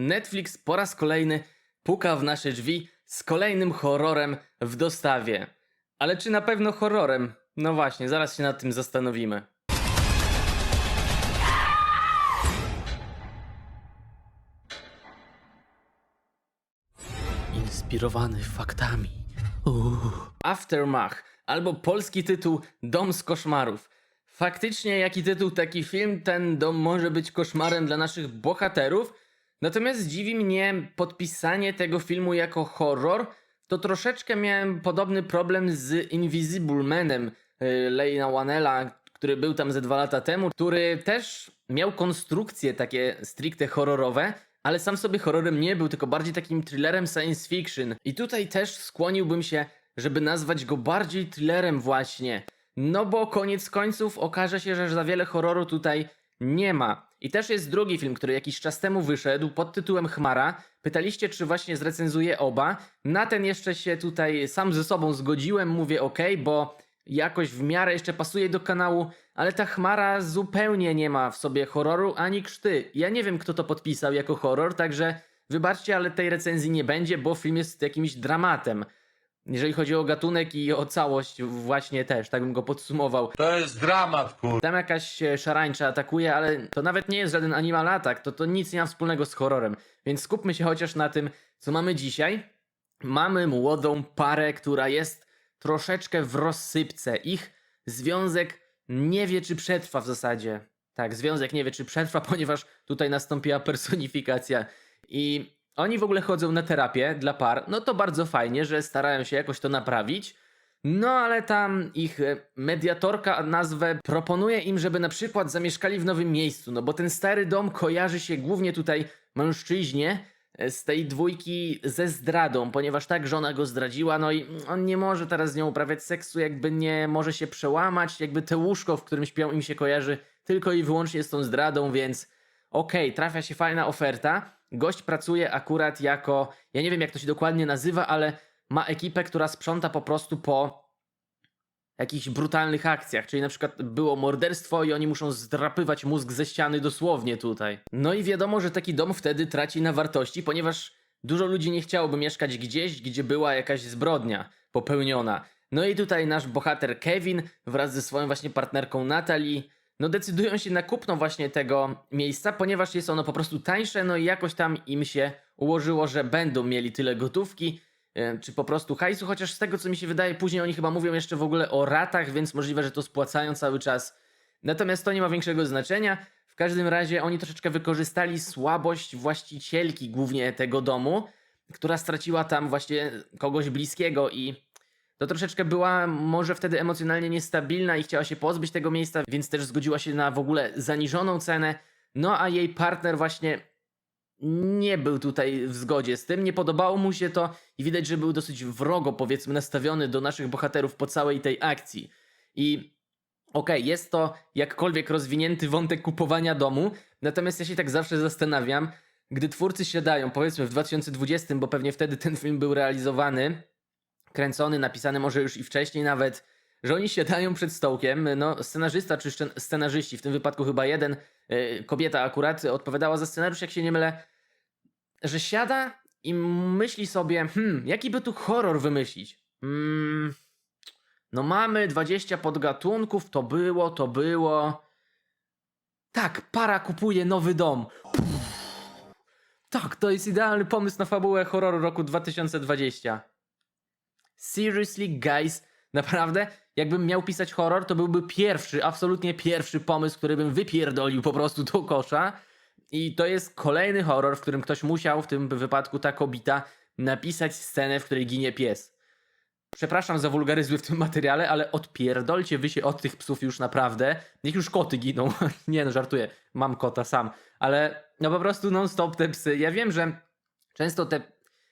Netflix po raz kolejny puka w nasze drzwi z kolejnym horrorem w dostawie. Ale czy na pewno horrorem? No właśnie, zaraz się nad tym zastanowimy. Inspirowany faktami. Uuu. Aftermath, albo polski tytuł Dom z koszmarów. Faktycznie, jaki tytuł, taki film, ten dom może być koszmarem dla naszych bohaterów. Natomiast dziwi mnie podpisanie tego filmu jako horror. To troszeczkę miałem podobny problem z Invisible Manem yy, Leina Wanella, który był tam ze dwa lata temu, który też miał konstrukcje takie stricte horrorowe, ale sam sobie horrorem nie był, tylko bardziej takim thrillerem science fiction. I tutaj też skłoniłbym się, żeby nazwać go bardziej thrillerem właśnie. No bo koniec końców okaże się, że za wiele horroru tutaj nie ma. I też jest drugi film, który jakiś czas temu wyszedł pod tytułem Chmara. Pytaliście, czy właśnie zrecenzuję oba. Na ten jeszcze się tutaj sam ze sobą zgodziłem, mówię ok, bo jakoś w miarę jeszcze pasuje do kanału, ale ta Chmara zupełnie nie ma w sobie horroru ani krzty. Ja nie wiem, kto to podpisał jako horror, także wybaczcie, ale tej recenzji nie będzie, bo film jest jakimś dramatem. Jeżeli chodzi o gatunek i o całość, właśnie też, tak bym go podsumował. To jest dramat, kur... Tam jakaś e, szarańcza atakuje, ale to nawet nie jest żaden animal atak, to, to nic nie ma wspólnego z horrorem. Więc skupmy się chociaż na tym, co mamy dzisiaj. Mamy młodą parę, która jest troszeczkę w rozsypce. Ich związek nie wie, czy przetrwa w zasadzie. Tak, związek nie wie, czy przetrwa, ponieważ tutaj nastąpiła personifikacja. I oni w ogóle chodzą na terapię dla par. No to bardzo fajnie, że starają się jakoś to naprawić. No ale tam ich e, mediatorka nazwę proponuje im, żeby na przykład zamieszkali w nowym miejscu, no bo ten stary dom kojarzy się głównie tutaj mężczyźnie e, z tej dwójki ze zdradą, ponieważ tak żona go zdradziła, no i on nie może teraz z nią uprawiać seksu, jakby nie może się przełamać, jakby te łóżko, w którym śpią im się kojarzy tylko i wyłącznie z tą zdradą, więc okej, trafia się fajna oferta. Gość pracuje akurat jako, ja nie wiem jak to się dokładnie nazywa, ale ma ekipę, która sprząta po prostu po jakichś brutalnych akcjach, czyli na przykład było morderstwo i oni muszą zdrapywać mózg ze ściany dosłownie tutaj. No i wiadomo, że taki dom wtedy traci na wartości, ponieważ dużo ludzi nie chciałoby mieszkać gdzieś, gdzie była jakaś zbrodnia popełniona. No i tutaj nasz bohater Kevin wraz ze swoją właśnie partnerką Natalie no decydują się na kupno właśnie tego miejsca, ponieważ jest ono po prostu tańsze, no i jakoś tam im się ułożyło, że będą mieli tyle gotówki, e, czy po prostu hajsu, chociaż z tego co mi się wydaje, później oni chyba mówią jeszcze w ogóle o ratach, więc możliwe, że to spłacają cały czas. Natomiast to nie ma większego znaczenia. W każdym razie oni troszeczkę wykorzystali słabość właścicielki głównie tego domu, która straciła tam właśnie kogoś bliskiego i to troszeczkę była może wtedy emocjonalnie niestabilna i chciała się pozbyć tego miejsca, więc też zgodziła się na w ogóle zaniżoną cenę. No a jej partner właśnie nie był tutaj w zgodzie z tym, nie podobało mu się to i widać, że był dosyć wrogo powiedzmy nastawiony do naszych bohaterów po całej tej akcji. I okej, jest to jakkolwiek rozwinięty wątek kupowania domu, natomiast ja się tak zawsze zastanawiam, gdy twórcy siadają, powiedzmy w 2020, bo pewnie wtedy ten film był realizowany, kręcony, napisany może już i wcześniej nawet, że oni siadają przed stołkiem, no scenarzysta czy scenarzyści, w tym wypadku chyba jeden, y, kobieta akurat odpowiadała za scenariusz, jak się nie mylę, że siada i myśli sobie, hmm, jaki by tu horror wymyślić? Hmm, no mamy 20 podgatunków, to było, to było. Tak, para kupuje nowy dom. Tak, to jest idealny pomysł na fabułę horroru roku 2020. Seriously, guys, naprawdę? Jakbym miał pisać horror, to byłby pierwszy, absolutnie pierwszy pomysł, który bym wypierdolił po prostu do kosza. I to jest kolejny horror, w którym ktoś musiał, w tym wypadku ta kobita, napisać scenę, w której ginie pies. Przepraszam za wulgaryzmy w tym materiale, ale odpierdolcie wy się od tych psów już naprawdę. Niech już koty giną. Nie no, żartuję. Mam kota sam. Ale no po prostu non-stop te psy. Ja wiem, że często te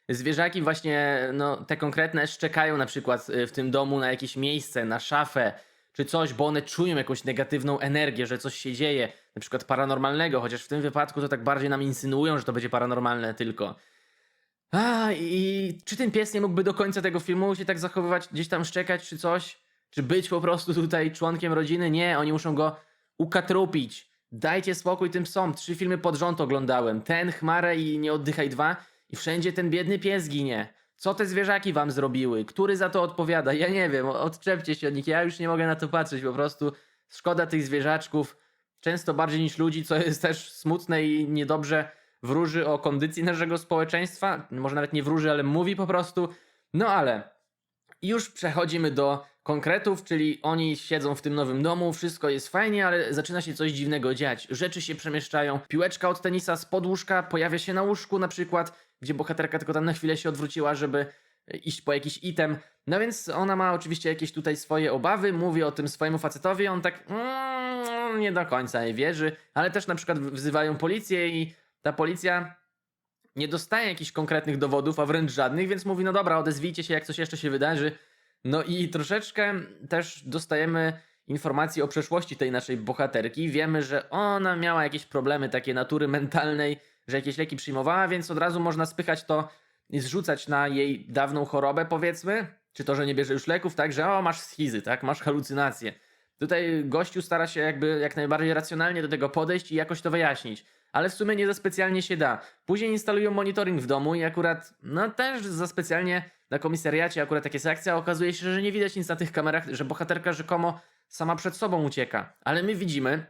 zwierzaki właśnie, no te konkretne szczekają na przykład y, w tym domu na jakieś miejsce, na szafę czy coś, bo one czują jakąś negatywną energię, że coś się dzieje, na przykład paranormalnego, chociaż w tym wypadku to tak bardziej nam insynuują, że to będzie paranormalne tylko. A, i czy ten pies nie mógłby do końca tego filmu się tak zachowywać, gdzieś tam szczekać czy coś? Czy być po prostu tutaj członkiem rodziny? Nie, oni muszą go ukatrupić. Dajcie spokój tym psom. Trzy filmy pod rząd oglądałem. Ten, Chmarę i Nie oddychaj dwa. I wszędzie ten biedny pies ginie. Co te zwierzaki wam zrobiły? Który za to odpowiada? Ja nie wiem, odczepcie się od nich. Ja już nie mogę na to patrzeć, po prostu szkoda tych zwierzaczków. Często bardziej niż ludzi, co jest też smutne i niedobrze wróży o kondycji naszego społeczeństwa. Może nawet nie wróży, ale mówi po prostu. No ale już przechodzimy do konkretów, czyli oni siedzą w tym nowym domu, wszystko jest fajnie, ale zaczyna się coś dziwnego dziać. Rzeczy się przemieszczają, piłeczka od tenisa z podłóżka pojawia się na łóżku na przykład, gdzie bohaterka tylko tam na chwilę się odwróciła, żeby iść po jakiś item. No więc ona ma oczywiście jakieś tutaj swoje obawy, mówi o tym swojemu facetowi, on tak mm, nie do końca jej wierzy, ale też na przykład wzywają policję i ta policja nie dostaje jakichś konkretnych dowodów, a wręcz żadnych, więc mówi, no dobra, odezwijcie się, jak coś jeszcze się wydarzy. No i troszeczkę też dostajemy informacji o przeszłości tej naszej bohaterki. Wiemy, że ona miała jakieś problemy takie natury mentalnej, że jakieś leki przyjmowała, więc od razu można spychać to i zrzucać na jej dawną chorobę, powiedzmy. Czy to, że nie bierze już leków, tak, że o, masz schizy, tak, masz halucynacje. Tutaj gościu stara się jakby jak najbardziej racjonalnie do tego podejść i jakoś to wyjaśnić. Ale w sumie nie za specjalnie się da. Później instalują monitoring w domu i akurat, no też za specjalnie na komisariacie akurat takie jest akcja, okazuje się, że nie widać nic na tych kamerach, że bohaterka rzekomo sama przed sobą ucieka. Ale my widzimy,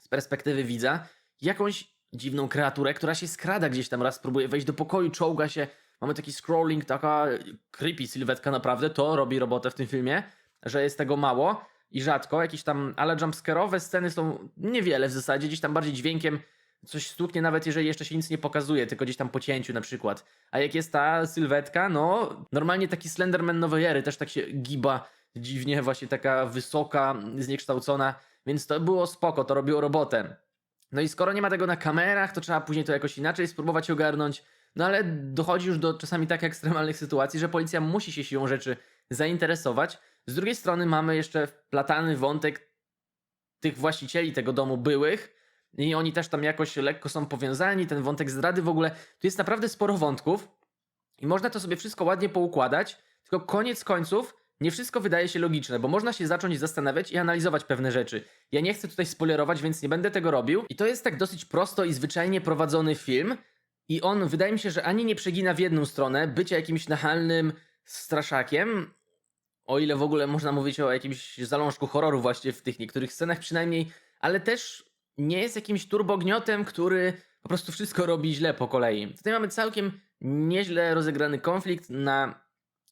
z perspektywy widza, jakąś dziwną kreaturę, która się skrada gdzieś tam raz, próbuje wejść do pokoju, czołga się. Mamy taki scrolling, taka creepy sylwetka naprawdę, to robi robotę w tym filmie, że jest tego mało i rzadko, jakieś tam, ale jumpscare'owe sceny są niewiele w zasadzie, gdzieś tam bardziej dźwiękiem coś stuknie nawet jeżeli jeszcze się nic nie pokazuje, tylko gdzieś tam po cięciu na przykład. A jak jest ta sylwetka, no normalnie taki Slenderman nowej też tak się giba dziwnie, właśnie taka wysoka, zniekształcona, więc to było spoko, to robiło robotę. No i skoro nie ma tego na kamerach, to trzeba później to jakoś inaczej spróbować ogarnąć. No ale dochodzi już do czasami tak ekstremalnych sytuacji, że policja musi się siłą rzeczy zainteresować. Z drugiej strony mamy jeszcze wplatany wątek tych właścicieli tego domu byłych, i oni też tam jakoś lekko są powiązani, ten wątek zdrady w ogóle. Tu jest naprawdę sporo wątków i można to sobie wszystko ładnie poukładać, tylko koniec końców nie wszystko wydaje się logiczne, bo można się zacząć zastanawiać i analizować pewne rzeczy. Ja nie chcę tutaj spoilerować, więc nie będę tego robił. I to jest tak dosyć prosto i zwyczajnie prowadzony film. I on wydaje mi się, że ani nie przegina w jedną stronę bycia jakimś nachalnym straszakiem, o ile w ogóle można mówić o jakimś zalążku horroru właśnie w tych niektórych scenach przynajmniej, ale też nie jest jakimś turbogniotem, który po prostu wszystko robi źle po kolei. Tutaj mamy całkiem nieźle rozegrany konflikt na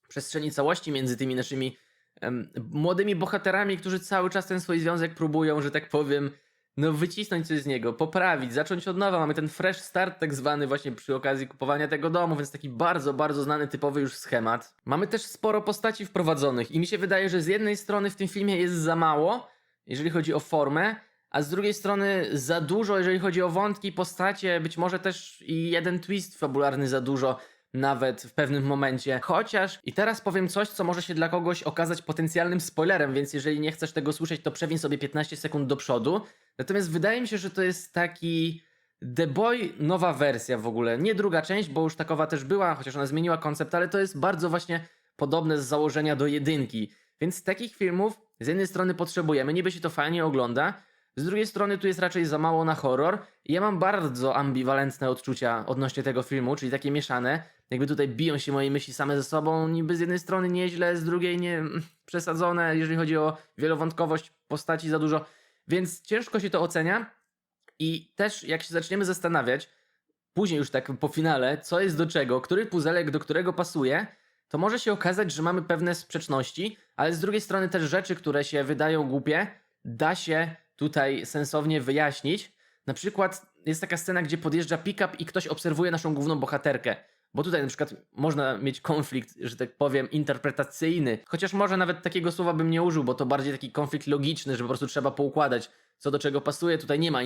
przestrzeni całości między tymi naszymi em, młodymi bohaterami, którzy cały czas ten swój związek próbują, że tak powiem, no wycisnąć coś z niego, poprawić, zacząć od nowa. Mamy ten fresh start tak zwany właśnie przy okazji kupowania tego domu, więc taki bardzo, bardzo znany, typowy już schemat. Mamy też sporo postaci wprowadzonych i mi się wydaje, że z jednej strony w tym filmie jest za mało, jeżeli chodzi o formę, a z drugiej strony za dużo, jeżeli chodzi o wątki, postacie, być może też i jeden twist fabularny za dużo nawet w pewnym momencie. Chociaż i teraz powiem coś, co może się dla kogoś okazać potencjalnym spoilerem, więc jeżeli nie chcesz tego słyszeć, to przewiń sobie 15 sekund do przodu. Natomiast wydaje mi się, że to jest taki The Boy nowa wersja w ogóle. Nie druga część, bo już takowa też była, chociaż ona zmieniła koncept, ale to jest bardzo właśnie podobne z założenia do jedynki. Więc takich filmów z jednej strony potrzebujemy, niby się to fajnie ogląda, z drugiej strony tu jest raczej za mało na horror. Ja mam bardzo ambiwalentne odczucia odnośnie tego filmu, czyli takie mieszane. Jakby tutaj biją się moje myśli same ze sobą, niby z jednej strony nieźle, z drugiej nie przesadzone, jeżeli chodzi o wielowątkowość postaci za dużo. Więc ciężko się to ocenia. I też jak się zaczniemy zastanawiać, później już tak po finale, co jest do czego, który puzelek do którego pasuje, to może się okazać, że mamy pewne sprzeczności, ale z drugiej strony też rzeczy, które się wydają głupie, da się tutaj sensownie wyjaśnić. Na przykład jest taka scena, gdzie podjeżdża pick-up i ktoś obserwuje naszą główną bohaterkę. Bo tutaj na przykład można mieć konflikt, że tak powiem, interpretacyjny. Chociaż może nawet takiego słowa bym nie użył, bo to bardziej taki konflikt logiczny, że po prostu trzeba poukładać, co do czego pasuje. Tutaj nie ma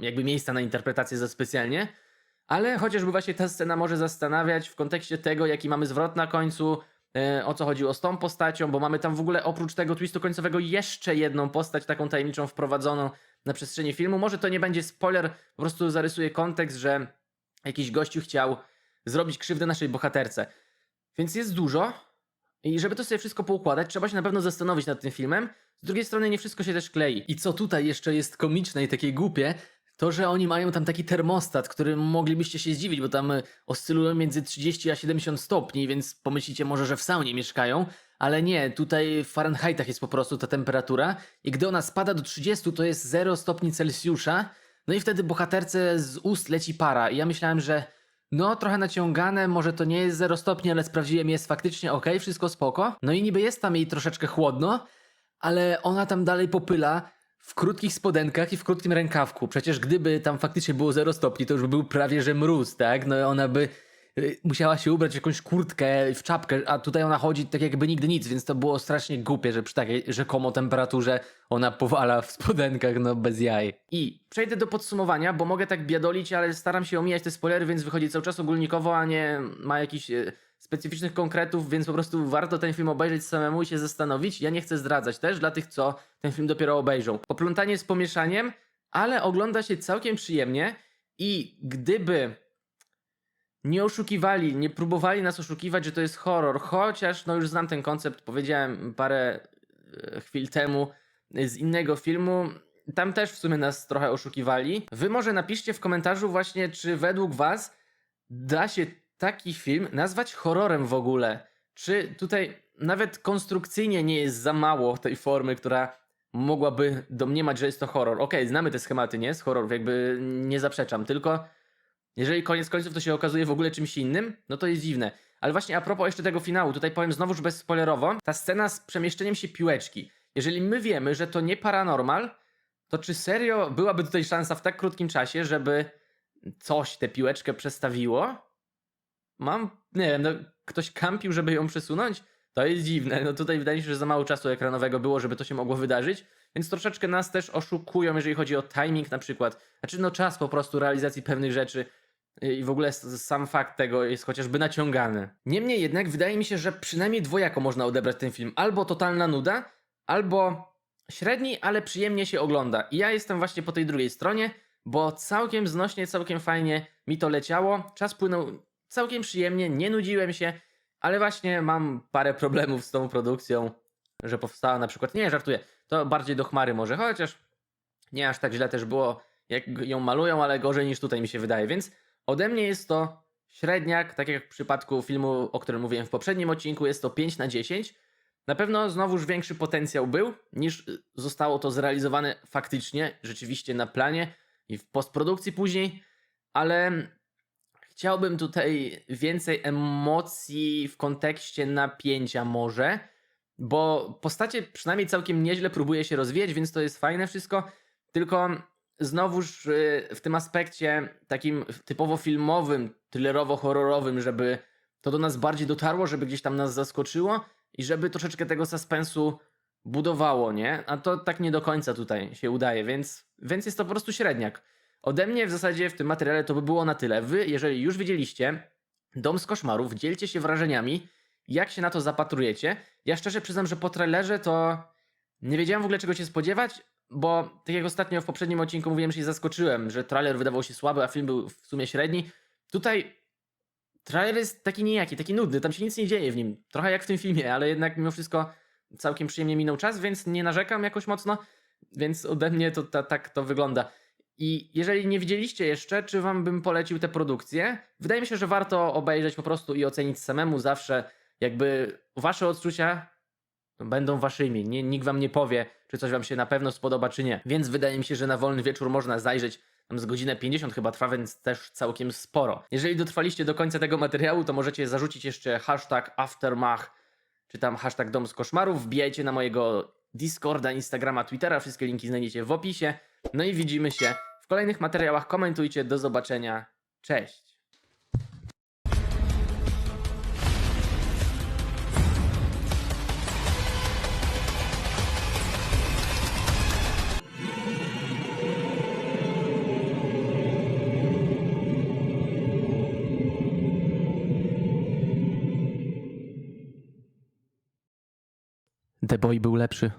jakby miejsca na interpretację za specjalnie. Ale chociażby właśnie ta scena może zastanawiać w kontekście tego, jaki mamy zwrot na końcu, o co chodziło z tą postacią, bo mamy tam w ogóle oprócz tego twistu końcowego jeszcze jedną postać taką tajemniczą wprowadzoną na przestrzeni filmu. Może to nie będzie spoiler, po prostu zarysuję kontekst, że jakiś gościu chciał zrobić krzywdę naszej bohaterce. Więc jest dużo I żeby to sobie wszystko poukładać, trzeba się na pewno zastanowić nad tym filmem. Z drugiej strony nie wszystko się też klei. I co tutaj jeszcze jest komiczne i takie głupie, to, że oni mają tam taki termostat, którym moglibyście się zdziwić, bo tam y, oscylują między 30 a 70 stopni, więc pomyślicie może, że w saunie mieszkają, ale nie, tutaj w Fahrenheitach jest po prostu ta temperatura. I gdy ona spada do 30, to jest 0 stopni Celsjusza, no i wtedy bohaterce z ust leci para. I ja myślałem, że no trochę naciągane, może to nie jest 0 stopni, ale sprawdziłem, jest faktycznie ok, wszystko spoko. No i niby jest tam jej troszeczkę chłodno, ale ona tam dalej popyla w krótkich spodenkach i w krótkim rękawku. Przecież gdyby tam faktycznie było 0 stopni, to już by był prawie że mróz, tak? No ona by y, musiała się ubrać w jakąś kurtkę, w czapkę, a tutaj ona chodzi tak jakby nigdy nic, więc to było strasznie głupie, że przy takiej rzekomo temperaturze ona powala w spodenkach, no bez jaj. I przejdę do podsumowania, bo mogę tak biadolić, ale staram się omijać te spoilery, więc wychodzi cały czas ogólnikowo, a nie ma jakichś e, specyficznych konkretów, więc po prostu warto ten film obejrzeć samemu i się zastanowić. Ja nie chcę zdradzać też dla tych, co ten film dopiero obejrzą. Poplątanie z pomieszaniem, ale ogląda się całkiem przyjemnie i gdyby nie oszukiwali, nie próbowali nas oszukiwać, że to jest horror, chociaż no już znam ten koncept, powiedziałem parę e, chwil temu z innego filmu. Tam też w sumie nas trochę oszukiwali. Wy może napiszcie w komentarzu właśnie, czy według was da się taki film nazwać horrorem w ogóle? Czy tutaj nawet konstrukcyjnie nie jest za mało tej formy, która mogłaby domniemać, że jest to horror? Okej, znamy te schematy, nie? Z horrorów, jakby nie zaprzeczam, tylko jeżeli koniec końców to się okazuje w ogóle czymś innym, no to jest dziwne. Ale właśnie a propos jeszcze tego finału, tutaj powiem znowuż bezspoilerowo, ta scena z przemieszczeniem się piłeczki. Jeżeli my wiemy, że to nie paranormal, to czy serio byłaby tutaj szansa w tak krótkim czasie, żeby coś tę piłeczkę przestawiło? Mam, nie wiem, no, ktoś kampił, żeby ją przesunąć? To jest dziwne. No tutaj wydaje mi się, że za mało czasu ekranowego było, żeby to się mogło wydarzyć. Więc troszeczkę nas też oszukują, jeżeli chodzi o timing na przykład. Znaczy, no czas po prostu realizacji pewnych rzeczy i w ogóle sam fakt tego jest chociażby naciągany. Niemniej jednak wydaje mi się, że przynajmniej dwojako można odebrać ten film. Albo totalna nuda, albo średni, ale przyjemnie się ogląda. I ja jestem właśnie po tej drugiej stronie, bo całkiem znośnie, całkiem fajnie mi to leciało. Czas płynął całkiem przyjemnie, nie nudziłem się, ale właśnie mam parę problemów z tą produkcją, że powstała na przykład. Nie, żartuję, to bardziej do chmary może, chociaż nie aż tak źle też było, jak ją malują, ale gorzej niż tutaj mi się wydaje. Więc ode mnie jest to średniak, tak jak w przypadku filmu, o którym mówiłem w poprzednim odcinku, jest to 5 na 10. Na pewno znowuż większy potencjał był, niż zostało to zrealizowane faktycznie, rzeczywiście na planie i w postprodukcji później, ale chciałbym tutaj więcej emocji w kontekście napięcia może, bo postacie przynajmniej całkiem nieźle próbuje się rozwijać, więc to jest fajne wszystko, tylko znowuż y, w tym aspekcie takim typowo filmowym, thrillerowo-horrorowym, żeby to do nas bardziej dotarło, żeby gdzieś tam nas zaskoczyło i żeby troszeczkę tego suspensu budowało, nie? A to tak nie do końca tutaj się udaje, więc, więc jest to po prostu średniak. Ode mnie w zasadzie w tym materiale to by było na tyle. Wy, jeżeli już widzieliście Dom z koszmarów, dzielcie się wrażeniami, jak się na to zapatrujecie. Ja szczerze przyznam, że po trailerze to nie wiedziałem w ogóle czego się spodziewać, bo tak jak ostatnio w poprzednim odcinku mówiłem, że się zaskoczyłem, że trailer wydawał się słaby, a film był w sumie średni. Tutaj trailer jest taki nijaki, taki nudny, tam się nic nie dzieje w nim. Trochę jak w tym filmie, ale jednak mimo wszystko całkiem przyjemnie minął czas, więc nie narzekam jakoś mocno, więc ode mnie to ta, tak to wygląda. I jeżeli nie widzieliście jeszcze, czy wam bym polecił tę produkcję, wydaje mi się, że warto obejrzeć po prostu i ocenić samemu zawsze, jakby wasze odczucia będą waszymi. Nie, nikt wam nie powie, czy coś wam się na pewno spodoba, czy nie. Więc wydaje mi się, że na wolny wieczór można zajrzeć. Tam z godzinę 50 chyba trwa, więc też całkiem sporo. Jeżeli dotrwaliście do końca tego materiału, to możecie zarzucić jeszcze hashtag aftermath, czy tam hashtag dom z koszmarów. Wbijajcie na mojego Discorda, Instagrama, Twittera. Wszystkie linki znajdziecie w opisie. No i widzimy się w kolejnych materiałach. Komentujcie. Do zobaczenia. Cześć. The Boy był lepszy.